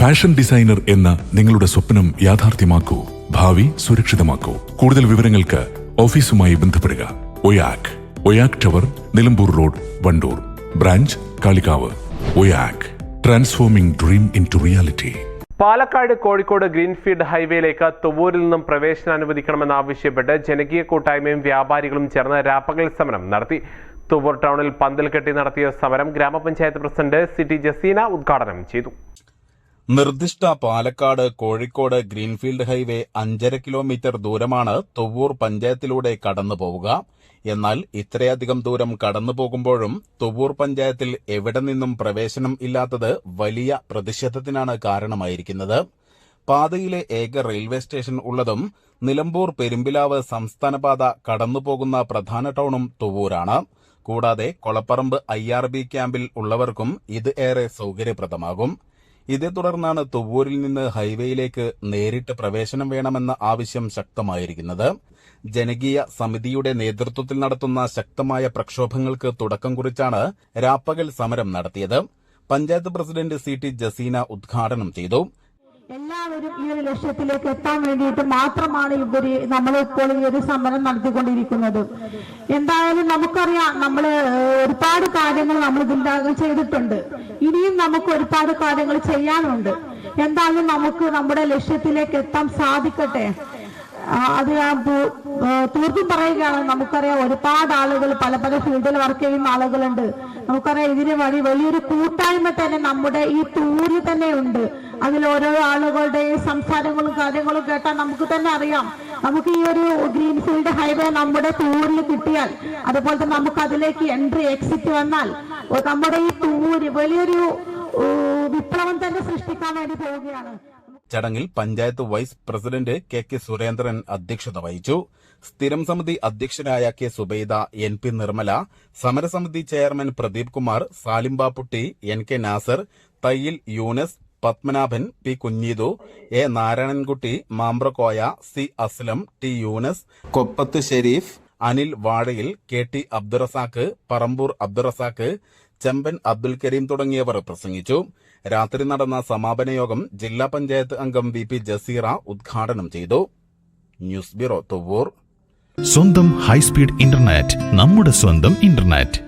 Fashion designer എന്ന നിങ്ങളുടെ സ്വപ്നം യാഥാർത്ഥ്യമാക്കൂ. ഭാവി സുരക്ഷിതമാക്കൂ. കൂടുതൽ വിവരങ്ങൾക്ക് ഓഫീസുമായി ബന്ധപ്പെടുക. Oyak. Oyak tower Nilambur road Wandoor. Branch Kalikavu. Oyak. Transforming dream into reality. Palakkad Kozhikode greenfield ഹൈവേയിലേക്ക് തുവൂരിൽ നിന്നും പ്രവേശനം അനുവദിക്കണമെന്നാവശ്യപ്പെട്ട് ജനകീയ കൂട്ടായ്മയും വ്യാപാരികളും ചേർന്ന് രാപ്പകൽ സമരം നടത്തി. തുവൂർ ടൗണിൽ പന്തൽ കെട്ടി നടത്തിയ സമരം ഗ്രാമപഞ്ചായത്ത് പ്രസിഡന്റ് സിറ്റി ജസീന ഉദ്ഘാടനം ചെയ്തു. നിർദ്ദിഷ്ട പാലക്കാട് കോഴിക്കോട് ഗ്രീൻഫീൽഡ് ഹൈവേ അഞ്ചര കിലോമീറ്റർ ദൂരമാണ് തൊവ്വൂർ പഞ്ചായത്തിലൂടെ കടന്നു പോവുക. എന്നാൽ ഇത്രയധികം ദൂരം കടന്നു പോകുമ്പോഴും തൊവ്വൂർ പഞ്ചായത്തിൽ എവിടെ നിന്നും പ്രവേശനം ഇല്ലാത്തത് വലിയ പ്രതിഷേധത്തിനാണ് കാരണമായിരിക്കുന്നത്. പാതയിലെ ഏക റെയിൽവേ സ്റ്റേഷൻ ഉള്ളതും നിലമ്പൂർ പെരുമ്പിലാവ് സംസ്ഥാനപാത കടന്നുപോകുന്ന പ്രധാന ടൗണും തുവൂരാണ് കൂടാതെ കൊളപ്പറമ്പ് ഐ ക്യാമ്പിൽ ഉള്ളവർക്കും ഇത് ഏറെ സൌകര്യപ്രദമാകും. ഇതേ തുടർന്നാണ് തുവ്വൂരിൽ നിന്ന് ഹൈവേയിലേക്ക് നേരിട്ട് പ്രവേശനം വേണമെന്ന ആവശ്യം ശക്തമായിരിക്കുന്നത്. ജനകീയ സമിതിയുടെ നേതൃത്വത്തിൽ നടത്തുന്ന ശക്തമായ പ്രക്ഷോഭങ്ങൾക്ക് തുടക്കം കുറിച്ചാണ് രാപ്പകൽ സമരം നടത്തിയത്. Panchayat president C T Jaseena ഉദ്ഘാടനം ചെയ്തു. എല്ലാവരും ഈ ഒരു ലക്ഷ്യത്തിലേക്ക് എത്താൻ വേണ്ടിയിട്ട് മാത്രമാണ് ഇവർ നമ്മൾ ഇപ്പോൾ ഈ ഒരു സമരം നടത്തിക്കൊണ്ടിരിക്കുന്നത്. എന്തായാലും നമുക്കറിയാം നമ്മൾ ഒരുപാട് കാര്യങ്ങൾ നമ്മൾ ഇതിന്റെ ചെയ്തിട്ടുണ്ട്. ഇനിയും നമുക്ക് ഒരുപാട് കാര്യങ്ങൾ ചെയ്യാനുണ്ട്. എന്തായാലും നമുക്ക് നമ്മുടെ ലക്ഷ്യത്തിലേക്ക് എത്താൻ സാധിക്കട്ടെ. അത് ഞാൻ തീർത്തും പറയുകയാണ്. നമുക്കറിയാം ഒരുപാട് ആളുകൾ പല പല ഫീൽഡിൽ വർക്ക് ചെയ്യുന്ന ആളുകളുണ്ട്. നമുക്കറിയാം ഇതിന് വഴി വലിയൊരു കൂട്ടായ്മ തന്നെ നമ്മുടെ ഈ തൂര് തന്നെ ഉണ്ട്. അതിൽ ഓരോ ആളുകളുടെ സംസാരങ്ങളും കാര്യങ്ങളും കേട്ടാൽ നമുക്ക് തന്നെ അറിയാം. നമുക്ക് ഈ ഒരു ഗ്രീൻഫീൽഡ് ഹൈവേ നമ്മുടെ തൂരിൽ കിട്ടിയാൽ അതുപോലെ തന്നെ നമുക്ക് അതിലേക്ക് എൻട്രി എക്സിറ്റ് വന്നാൽ നമ്മുടെ ഈ തൂര് വലിയൊരു വിപ്ലവം തന്നെ സൃഷ്ടിക്കാൻ വേണ്ടി പോവുകയാണ്. ചടങ്ങിൽ panchayat vice president K K Surendran അധ്യക്ഷത വഹിച്ചു. സ്ഥിരം സമിതി അധ്യക്ഷനായ K Subaida N P Nirmala സമരസമിതി chairman Pradeep Kumar Salimbapputty N K Nasar Thayyil Yunus Padmanabhan P Kunheethu A Narayanankutty Mambrakoya C Aslam T Yunus Koppath Sherif Anil Vazhayil K T Abdurazak Parambur Abdurazak Chemban Abdul Karim തുടങ്ങിയവർ പ്രസംഗിച്ചു. രാത്രി നടന്ന സമാപന യോഗം ജില്ലാ പഞ്ചായത്ത് അംഗം V P Jazeera ഉദ്ഘാടനം ചെയ്തു. ന്യൂസ് ബ്യൂറോ തുവൂർ സ്വന്തം ഹൈസ്പീഡ് ഇന്റർനെറ്റ് നമ്മുടെ സ്വന്തം ഇന്റർനെറ്റ്.